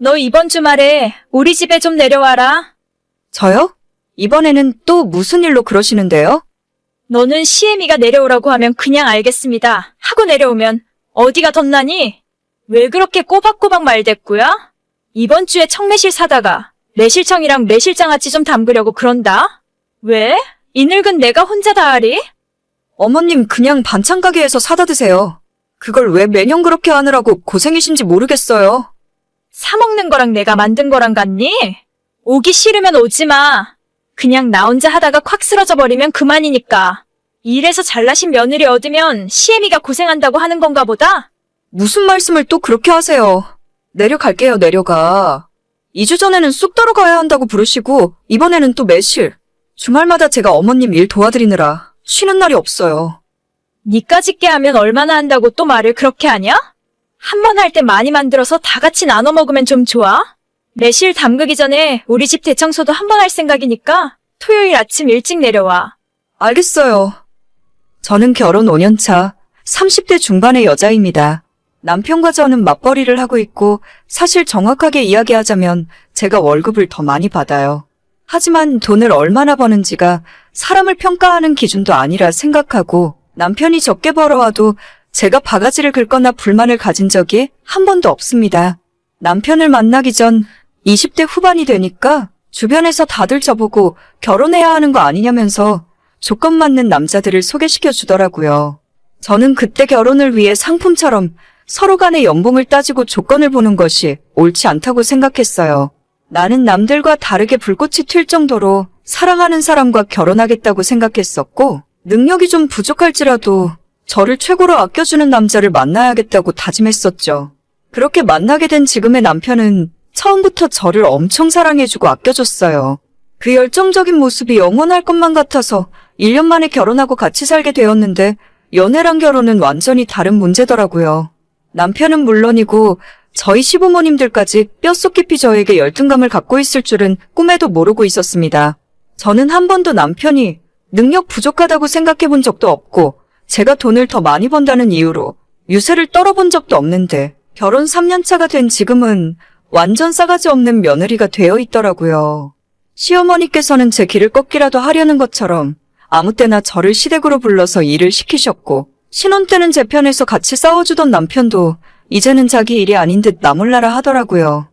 너 이번 주말에 우리 집에 좀 내려와라. 저요? 이번에는 또 무슨 일로 그러시는데요? 너는 시애미가 내려오라고 하면 그냥 알겠습니다. 하고 내려오면 어디가 덧나니? 왜 그렇게 꼬박꼬박 말댔구야? 이번 주에 청매실 사다가 매실청이랑 매실장아찌 좀 담그려고 그런다? 왜? 이 늙은 내가 혼자 다 하리? 어머님 그냥 반찬 가게에서 사다 드세요. 그걸 왜 매년 그렇게 하느라고 고생이신지 모르겠어요. 사먹는 거랑 내가 만든 거랑 같니? 오기 싫으면 오지 마. 그냥 나 혼자 하다가 콱 쓰러져 버리면 그만이니까. 일해서 잘나신 며느리 얻으면 시애미가 고생한다고 하는 건가 보다? 무슨 말씀을 또 그렇게 하세요. 내려갈게요, 내려가. 2주 전에는 쑥 떨어가야 한다고 부르시고, 이번에는 또 매실. 주말마다 제가 어머님 일 도와드리느라 쉬는 날이 없어요. 니까짓게 하면 얼마나 한다고 또 말을 그렇게 하냐? 한 번 할 때 많이 만들어서 다 같이 나눠 먹으면 좀 좋아? 매실 담그기 전에 우리 집 대청소도 한 번 할 생각이니까 토요일 아침 일찍 내려와. 알겠어요. 저는 결혼 5년차 30대 중반의 여자입니다. 남편과 저는 맞벌이를 하고 있고 사실 정확하게 이야기하자면 제가 월급을 더 많이 받아요. 하지만 돈을 얼마나 버는지가 사람을 평가하는 기준도 아니라 생각하고 남편이 적게 벌어와도 제가 바가지를 긁거나 불만을 가진 적이 한 번도 없습니다. 남편을 만나기 전 20대 후반이 되니까 주변에서 다들 저보고 결혼해야 하는 거 아니냐면서 조건 맞는 남자들을 소개시켜 주더라고요. 저는 그때 결혼을 위해 상품처럼 서로 간의 연봉을 따지고 조건을 보는 것이 옳지 않다고 생각했어요. 나는 남들과 다르게 불꽃이 튈 정도로 사랑하는 사람과 결혼하겠다고 생각했었고, 능력이 좀 부족할지라도 저를 최고로 아껴주는 남자를 만나야겠다고 다짐했었죠. 그렇게 만나게 된 지금의 남편은 처음부터 저를 엄청 사랑해주고 아껴줬어요. 그 열정적인 모습이 영원할 것만 같아서 1년 만에 결혼하고 같이 살게 되었는데 연애랑 결혼은 완전히 다른 문제더라고요. 남편은 물론이고 저희 시부모님들까지 뼛속 깊이 저에게 열등감을 갖고 있을 줄은 꿈에도 모르고 있었습니다. 저는 한 번도 남편이 능력 부족하다고 생각해 본 적도 없고 제가 돈을 더 많이 번다는 이유로 유세를 떨어본 적도 없는데 결혼 3년 차가 된 지금은 완전 싸가지 없는 며느리가 되어 있더라고요. 시어머니께서는 제 길을 꺾기라도 하려는 것처럼 아무 때나 저를 시댁으로 불러서 일을 시키셨고 신혼 때는 제 편에서 같이 싸워주던 남편도 이제는 자기 일이 아닌 듯 나몰라라 하더라고요.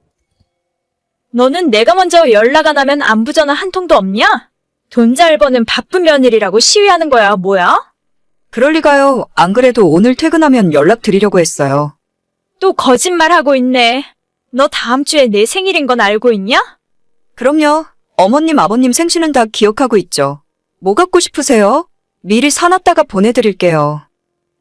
너는 내가 먼저 연락 안 하면 안부 전화 한 통도 없냐? 돈 잘 버는 바쁜 며느리라고 시위하는 거야, 뭐야? 그럴 리가요. 안 그래도 오늘 퇴근하면 연락드리려고 했어요. 또 거짓말하고 있네. 너 다음 주에 내 생일인 건 알고 있냐? 그럼요. 어머님, 아버님 생신은 다 기억하고 있죠. 뭐 갖고 싶으세요? 미리 사놨다가 보내드릴게요.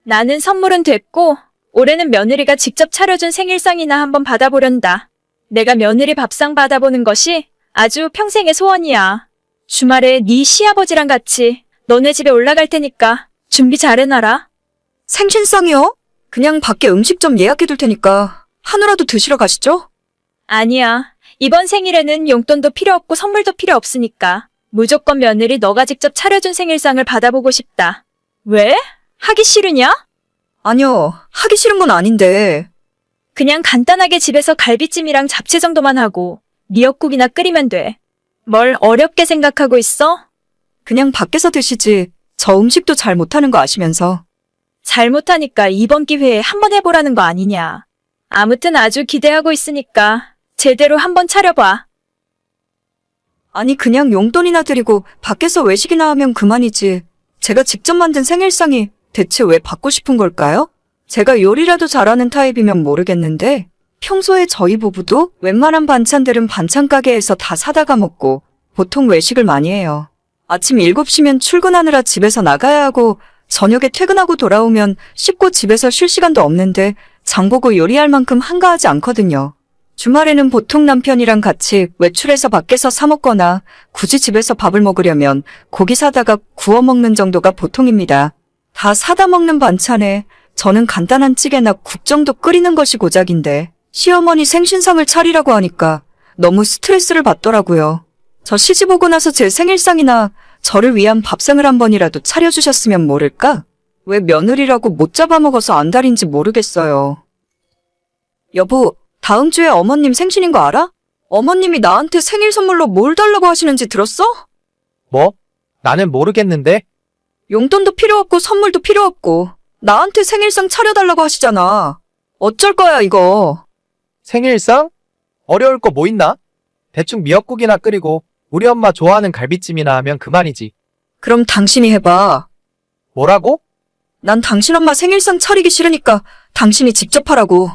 나는 선물은 됐고, 올해는 며느리가 직접 차려준 생일상이나 한번 받아보련다. 내가 며느리 밥상 받아보는 것이 아주 평생의 소원이야. 주말에 네 시아버지랑 같이 너네 집에 올라갈 테니까 준비 잘해놔라. 생신상이요? 그냥 밖에 음식 좀 예약해둘 테니까 한우라도 드시러 가시죠? 아니야. 이번 생일에는 용돈도 필요 없고 선물도 필요 없으니까 무조건 며느리 너가 직접 차려준 생일상을 받아보고 싶다. 왜? 하기 싫으냐? 아니요. 하기 싫은 건 아닌데. 그냥 간단하게 집에서 갈비찜이랑 잡채 정도만 하고 미역국이나 끓이면 돼. 뭘 어렵게 생각하고 있어? 그냥 밖에서 드시지. 저 음식도 잘 못하는 거 아시면서. 잘못하니까 이번 기회에 한번 해보라는 거 아니냐. 아무튼 아주 기대하고 있으니까 제대로 한번 차려봐. 아니 그냥 용돈이나 드리고 밖에서 외식이나 하면 그만이지. 제가 직접 만든 생일상이 대체 왜 받고 싶은 걸까요? 제가 요리라도 잘하는 타입이면 모르겠는데 평소에 저희 부부도 웬만한 반찬들은 반찬 가게에서 다 사다가 먹고 보통 외식을 많이 해요. 아침 7시면 출근하느라 집에서 나가야 하고 저녁에 퇴근하고 돌아오면 씻고 집에서 쉴 시간도 없는데 장보고 요리할 만큼 한가하지 않거든요. 주말에는 보통 남편이랑 같이 외출해서 밖에서 사 먹거나 굳이 집에서 밥을 먹으려면 고기 사다가 구워 먹는 정도가 보통입니다. 다 사다 먹는 반찬에 저는 간단한 찌개나 국 정도 끓이는 것이 고작인데 시어머니 생신상을 차리라고 하니까 너무 스트레스를 받더라고요. 저 시집 오고 나서 제 생일상이나 저를 위한 밥상을 한 번이라도 차려주셨으면 모를까? 왜 며느리라고 못 잡아먹어서 안달인지 모르겠어요. 여보, 다음 주에 어머님 생신인 거 알아? 어머님이 나한테 생일 선물로 뭘 달라고 하시는지 들었어? 뭐? 나는 모르겠는데? 용돈도 필요 없고 선물도 필요 없고 나한테 생일상 차려달라고 하시잖아. 어쩔 거야 이거. 생일상? 어려울 거 뭐 있나? 대충 미역국이나 끓이고 우리 엄마 좋아하는 갈비찜이나 하면 그만이지. 그럼 당신이 해봐. 뭐라고? 난 당신 엄마 생일상 차리기 싫으니까 당신이 직접 하라고.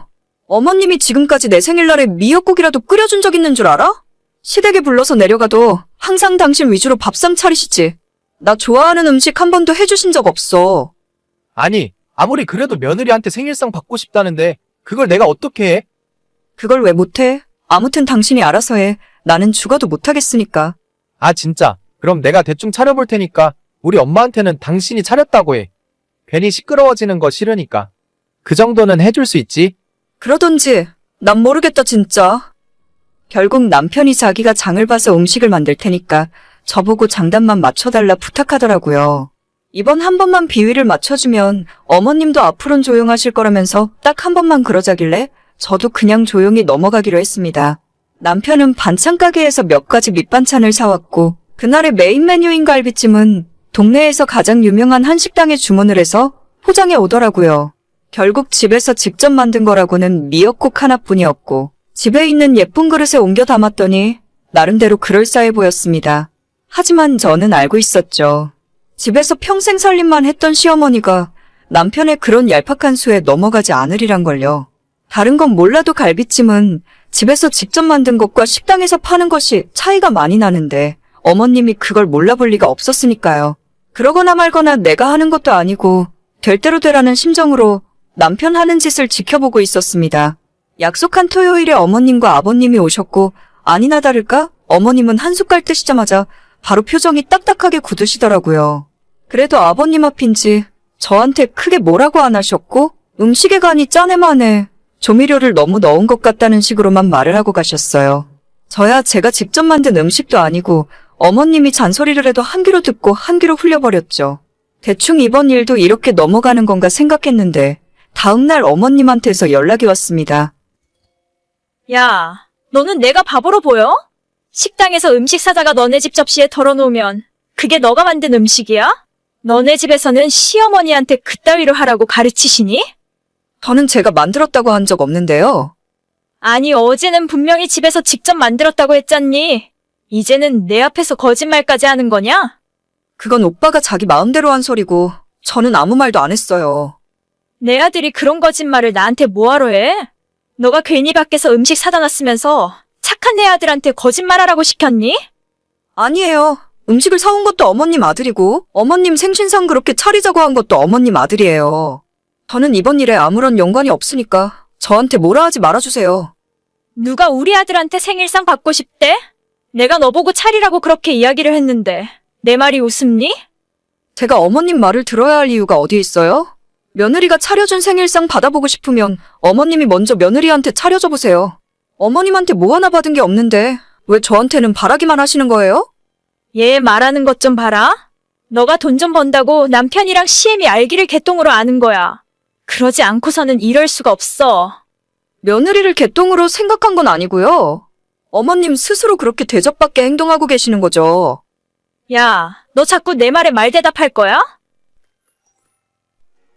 어머님이 지금까지 내 생일날에 미역국이라도 끓여준 적 있는 줄 알아? 시댁에 불러서 내려가도 항상 당신 위주로 밥상 차리시지. 나 좋아하는 음식 한 번도 해주신 적 없어. 아니, 아무리 그래도 며느리한테 생일상 받고 싶다는데 그걸 내가 어떻게 해? 그걸 왜 못해? 아무튼 당신이 알아서 해. 나는 죽어도 못하겠으니까. 아, 진짜. 그럼 내가 대충 차려볼 테니까 우리 엄마한테는 당신이 차렸다고 해. 괜히 시끄러워지는 거 싫으니까. 그 정도는 해줄 수 있지? 그러던지, 난 모르겠다, 진짜. 결국 남편이 자기가 장을 봐서 음식을 만들 테니까 저보고 장단만 맞춰달라 부탁하더라고요. 이번 한 번만 비위를 맞춰주면 어머님도 앞으론 조용하실 거라면서 딱 한 번만 그러자길래 저도 그냥 조용히 넘어가기로 했습니다. 남편은 반찬 가게에서 몇 가지 밑반찬을 사왔고 그날의 메인 메뉴인 갈비찜은 동네에서 가장 유명한 한식당에 주문을 해서 포장해 오더라고요. 결국 집에서 직접 만든 거라고는 미역국 하나뿐이었고 집에 있는 예쁜 그릇에 옮겨 담았더니 나름대로 그럴싸해 보였습니다. 하지만 저는 알고 있었죠. 집에서 평생 살림만 했던 시어머니가 남편의 그런 얄팍한 수에 넘어가지 않으리란 걸요. 다른 건 몰라도 갈비찜은 집에서 직접 만든 것과 식당에서 파는 것이 차이가 많이 나는데 어머님이 그걸 몰라볼 리가 없었으니까요. 그러거나 말거나 내가 하는 것도 아니고 될 대로 되라는 심정으로 남편 하는 짓을 지켜보고 있었습니다. 약속한 토요일에 어머님과 아버님이 오셨고 아니나 다를까 어머님은 한 숟갈 뜨시자마자 바로 표정이 딱딱하게 굳으시더라고요. 그래도 아버님 앞인지 저한테 크게 뭐라고 안 하셨고 음식에 간이 짜네마네 조미료를 너무 넣은 것 같다는 식으로만 말을 하고 가셨어요. 저야 제가 직접 만든 음식도 아니고 어머님이 잔소리를 해도 한 귀로 듣고 한 귀로 흘려버렸죠. 대충 이번 일도 이렇게 넘어가는 건가 생각했는데 다음날 어머님한테서 연락이 왔습니다. 야, 너는 내가 바보로 보여? 식당에서 음식 사다가 너네 집 접시에 덜어놓으면 그게 너가 만든 음식이야? 너네 집에서는 시어머니한테 그따위로 하라고 가르치시니? 저는 제가 만들었다고 한 적 없는데요. 아니, 어제는 분명히 집에서 직접 만들었다고 했잖니. 이제는 내 앞에서 거짓말까지 하는 거냐? 그건 오빠가 자기 마음대로 한 소리고 저는 아무 말도 안 했어요. 내 아들이 그런 거짓말을 나한테 뭐하러 해? 너가 괜히 밖에서 음식 사다 놨으면서 착한 내 아들한테 거짓말하라고 시켰니? 아니에요. 음식을 사온 것도 어머님 아들이고 어머님 생신상 그렇게 차리자고 한 것도 어머님 아들이에요. 저는 이번 일에 아무런 연관이 없으니까 저한테 뭐라 하지 말아주세요. 누가 우리 아들한테 생일상 받고 싶대? 내가 너보고 차리라고 그렇게 이야기를 했는데 내 말이 웃음니? 제가 어머님 말을 들어야 할 이유가 어디 있어요? 며느리가 차려준 생일상 받아보고 싶으면 어머님이 먼저 며느리한테 차려줘 보세요. 어머님한테 뭐 하나 받은 게 없는데 왜 저한테는 바라기만 하시는 거예요? 얘 말하는 것 좀 봐라. 너가 돈 좀 번다고 남편이랑 시엠이 알기를 개똥으로 아는 거야. 그러지 않고서는 이럴 수가 없어. 며느리를 개똥으로 생각한 건 아니고요. 어머님 스스로 그렇게 대접받게 행동하고 계시는 거죠. 야, 너 자꾸 내 말에 말 대답할 거야?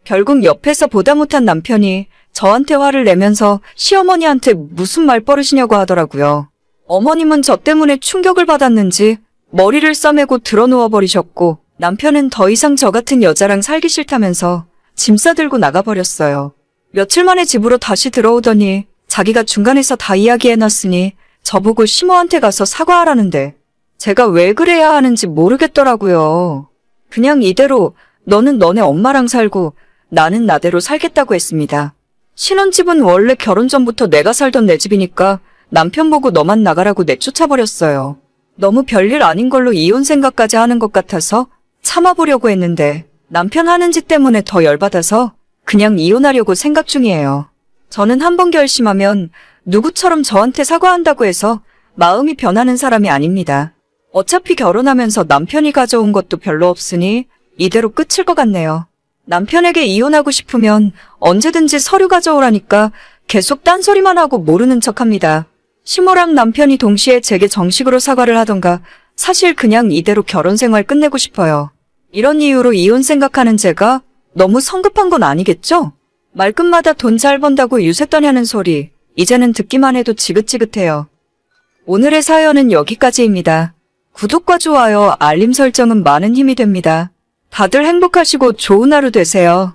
결국 옆에서 보다 못한 남편이 저한테 화를 내면서 시어머니한테 무슨 말 버릇이냐고 하더라고요. 어머님은 저 때문에 충격을 받았는지 머리를 싸매고 드러누워 버리셨고 남편은 더 이상 저 같은 여자랑 살기 싫다면서 짐 싸들고 나가버렸어요. 며칠 만에 집으로 다시 들어오더니 자기가 중간에서 다 이야기해놨으니 저보고 시모한테 가서 사과하라는데 제가 왜 그래야 하는지 모르겠더라고요. 그냥 이대로 너는 너네 엄마랑 살고 나는 나대로 살겠다고 했습니다. 신혼집은 원래 결혼 전부터 내가 살던 내 집이니까 남편 보고 너만 나가라고 내쫓아버렸어요. 너무 별일 아닌 걸로 이혼 생각까지 하는 것 같아서 참아보려고 했는데 남편 하는 짓 때문에 더 열받아서 그냥 이혼하려고 생각 중이에요. 저는 한 번 결심하면 누구처럼 저한테 사과한다고 해서 마음이 변하는 사람이 아닙니다. 어차피 결혼하면서 남편이 가져온 것도 별로 없으니 이대로 끝일 것 같네요. 남편에게 이혼하고 싶으면 언제든지 서류 가져오라니까 계속 딴소리만 하고 모르는 척 합니다. 시모랑 남편이 동시에 제게 정식으로 사과를 하던가 사실 그냥 이대로 결혼 생활 끝내고 싶어요. 이런 이유로 이혼 생각하는 제가 너무 성급한 건 아니겠죠? 말끝마다 돈 잘 번다고 유세떠냐는 소리 이제는 듣기만 해도 지긋지긋해요. 오늘의 사연은 여기까지입니다. 구독과 좋아요, 알림 설정은 많은 힘이 됩니다. 다들 행복하시고 좋은 하루 되세요.